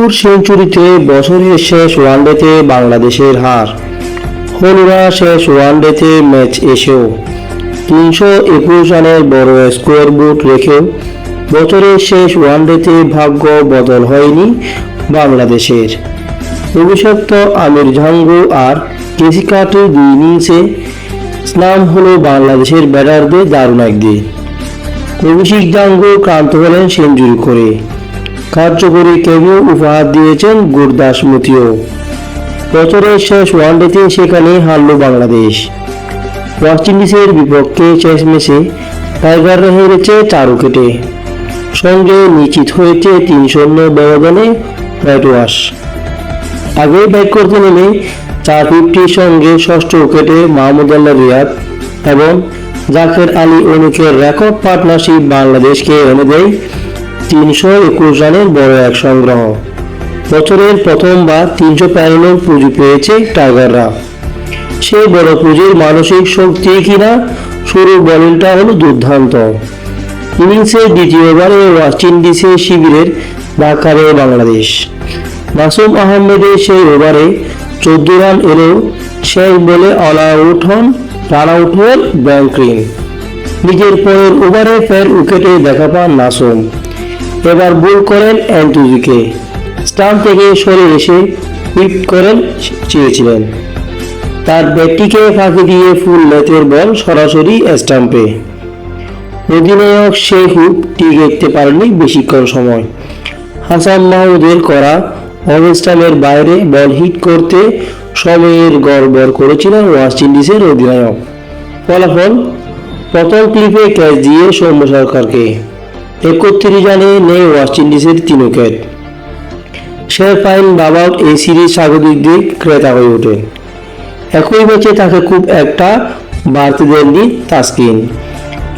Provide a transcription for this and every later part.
শুরুর সেঞ্চুরিতে বছরের শেষ ওয়ানডেতে বাংলাদেশের হার। হলুরা শেষ ওয়ানডেতে ম্যাচ এসেও তিনশো একুশ রানের বড় স্কোয়ার বুট রেখেও বছরের শেষ ওয়ানডেতে ভাগ্য বদল হয়নি বাংলাদেশের। অভিষিক্ত আমির জাঙ্গু আর কেসি দুই ইনিংসে স্নাম হলো বাংলাদেশের ব্যাটারদের দারুণ একদিন। অভিষেক জাঙ্গু ক্রান্ত হলেন সেঞ্চুরি করে। কার্যকরী কেভিও উপহার দিয়েছেন গুরদাস মতিও। বছরের শেষ ওয়ানডেতে সেখানে হারল বাংলাদেশ। ওয়েস্ট ইন্ডিজের বিপক্ষে শেষ ম্যাচে টাইগাররা হেরেছে চার উইকেটে। সঙ্গে নিশ্চিত হয়েছে তিন শূন্য ব্যবধানে হোয়াইট ওয়াশ। আগে ব্যাট করতে নেমে চার ফিফটির সঙ্গে ষষ্ঠ উইকেটে মাহমুদ আল্লাহ রিয়াদ এবং জাকের আলী অনুকের রেকর্ড পার্টনারশিপ বাংলাদেশকে এনে দেয় তিনশো একুশ রানের বড় এক সংগ্রহ। বছরের প্রথমবার তিনশো প্যারেলের পুঁজি পেয়েছে টাইগাররা। সেই বড় পুঁজির মানসিক শক্তি কিনা শুরু বোলিংটা হলো দুর্দান্ত ইনিংসের দ্বিতীয় ওভারে ওয়েস্ট ইন্ডিজের শিবিরের দেয় বাংলাদেশ। মাসুম আহমেদের সেই ওভারে চোদ্দ রান এলেও শেষ বলে অল আউট হন রান আউট হন ব্যাংক্রিন নিজের পরের ওভারে ফের উইকেটে দেখা পান নাসুম এবার বল করেন অ্যান্টুজিকে স্টাম্প থেকে সরে এসে হুইপ করেন চেয়েছিলেন। তার ব্যাটটিকে ফাঁকি দিয়ে ফুল লেথের বল সরাসরি স্টাম্পে। অধিনায়ক সেই হুপ টিকে দেখতে পারেননি বেশিক্ষণ সময়। হাসান মাহমুদের করা স্টাম্পের বাইরে বল হিট করতে সময়ের গড়বড় করেছিলেন ওয়েস্ট ইন্ডিজের অধিনায়ক। ফলাফল, প্রথম ক্লিপে ক্যাচ দিয়ে সৌম্য সরকারকে। একত্রিশ রানে নেই ওয়েস্ট ইন্ডিজের তিন উইকেট শের পাইন বাবাউট এই সিরিজ স্বাগতিক দিক ক্রেতা হয়ে ওঠেন একই ম্যাচে তাকে খুব একটা বাড়তি দেননি তাসকিন।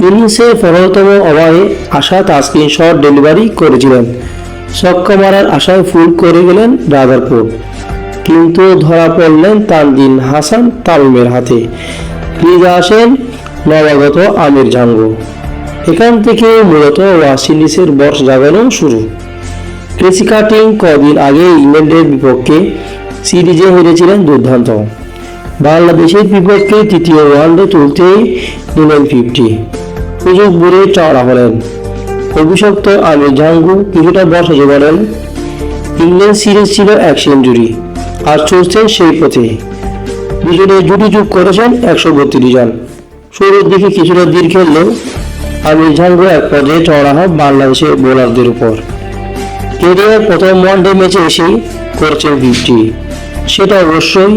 ইনিংসের পনেরোতম ওভারে আসা তাসকিন শট ডেলিভারি করেছিলেন। ছক্কা মারার আশায় ফুল করে গেলেন রাদারপুর কিন্তু ধরা পড়লেন তানদিন হাসান তামিমের হাতে। ক্রিজে আসেন নবাগত আমির জাঙ্গু। এখান থেকে মূলত ইন্ডিজের বর্ষ জাগানো শুরু। ক্রেসি কাটিং কদিন আগে ইংল্যান্ডের বিপক্ষে সিরিজে হেরেছিলেন দুর্দান্ত। বাংলাদেশের বিপক্ষে তৃতীয় ওয়ানডে তুলতেই নিলেন ফিফটি। সুযোগ বুড়ে চড়া হলেন অভিশপ্ত আমির জাঙ্গু কিছুটা বর্ষা জোগালেন। ইংল্যান্ড সিরিজ ছিল এক সেঞ্চুরি, আর চলছেন সেই পথে। দুজনে জুটি যোগ করেছেন একশো বত্রিশ রান শুরুর দিকে কিছুটা দীর খেললেও আমির জাঙ্গু এক পর্যায়ে চড়া হয় বাংলাদেশের বোলারদের উপর। কেরিয়ার প্রথম ওয়ানডে ম্যাচে এসেই করছেন ফিফটি সেটা অবশ্যই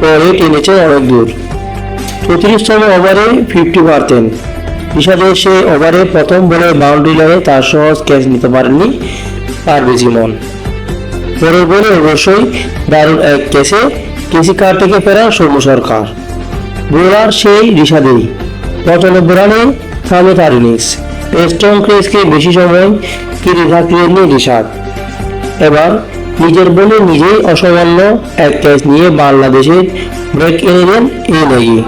পরে টেনেছেন অনেক দূর। চৌত্রিশতম ওভারে ফিফটি পারতেন বিষাদের সে ওভারে প্রথম বলে বাউন্ডারি লাইনে তার সহজ ক্যাচ নিতে পারেননি পারভেজ ইমন। পরের বলে অবশ্যই দারুণ এক ক্যাচে কেসি কার থেকে ফেরা সৌম্য সরকার। বোলার সেই রিসাদেই পঁচানব্বই রানে ইনিংস স্ট্রং ক্রেসকে বেশি সময় কিনে থাকলেননি রিশাদ এবার নিজের বলে নিজেই অসামান্য এক ক্যাচ নিয়ে বাংলাদেশের ব্রেক এনে দেন এই নাগি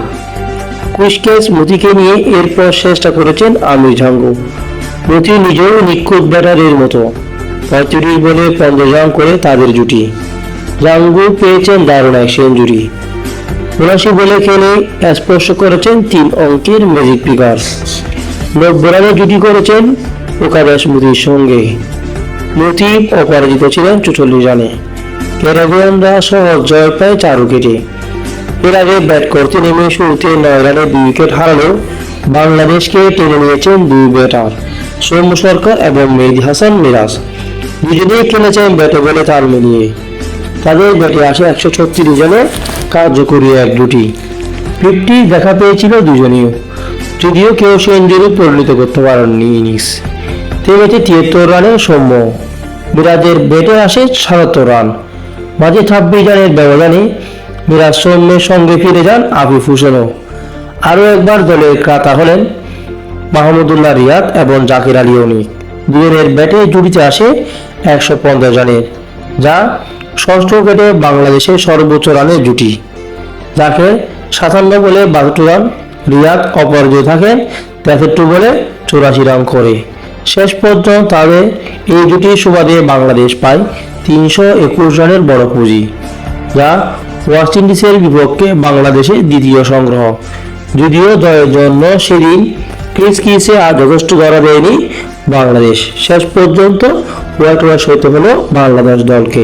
কুইশ ক্যাচ মতিকে নিয়ে এরপর চেষ্টা করেছেন আমির ঝাঙ্গু। মতি নিজেও নিখুঁত ব্যাটারের মতো। পঁয়ত্রিশ বলে পঞ্চাশ রান করে তাদের জুটি। জাঙ্গু পেয়েছেন দারুণ এক সেঞ্চুরি। উনাশি বলে খেলে স্পর্শ করেছেন তিন অঙ্কের ম্যাজিক ফিগার নব্বই রানে জুটি করেছেন ওকাদাস মুদির সঙ্গে। মতি অপরাজিত ছিলেন চুচল্লিশ রানে। প্যারাগুয়ানরা সহজ জয় পায় চার উইকেটে এর আগে ব্যাট করতে নেমে শুরুতে নয় রানে দুই উইকেট হারালেও বাংলাদেশকে টেনে নিয়েছেন দুই ব্যাটার সৌম্য সরকার এবং মেহেদি হাসান মিরাজ। দুজনেই খেলেছেন ব্যাটে বলে তাল মিলিয়ে। তাদের ব্যাটে আসে একশো ছত্রিশ রানে কার্যকরী এক দুটি। ফিফটি দেখা পেয়েছিল দুজনেও যদিও কেউ সেঞ্চুরি পরিণত করতে পারেননি, ইনিংস। তেমনি তিয়াত্তর রানে সৌম্য। মিরাজের ব্যাটে আসে সাতাত্তর রান। মাঝে ছাব্বিশ রানের ব্যবধানে মিরাজ সৌম্যের সঙ্গে ফিরে যান আফিফ হোসেনও। আরও একবার দলের ক্রাতা হলেন মাহমুদুল্লাহ রিয়াদ এবং জাকির আলী অনিক। দুজনের ব্যাটে জুড়িতে আসে একশো পঞ্চাশ রানের, যা ষষ্ঠ উইকেটে বাংলাদেশের সর্বোচ্চ রানের জুটি। যাকে সাতান্ন বলে বাহাত্তর রান রিয়াদ অপরাজিত থাকেন তেষট্টি বলে চৌরাশি রান করে। শেষ পর্যন্ত তাদের এই জুটির সুবাদে বাংলাদেশ পায় তিনশো একুশ রানের বড় পুঁজি, যা ওয়েস্ট ইন্ডিজের বিপক্ষে বাংলাদেশের দ্বিতীয় সংগ্রহ। যদিও জয়ের জন্য সেদিন ক্রিস কিসে আর যথেষ্ট ধরা দেয়নি বাংলাদেশ। শেষ পর্যন্ত ওয়ার্ল্ড হতে হলো বাংলাদেশ দলকে।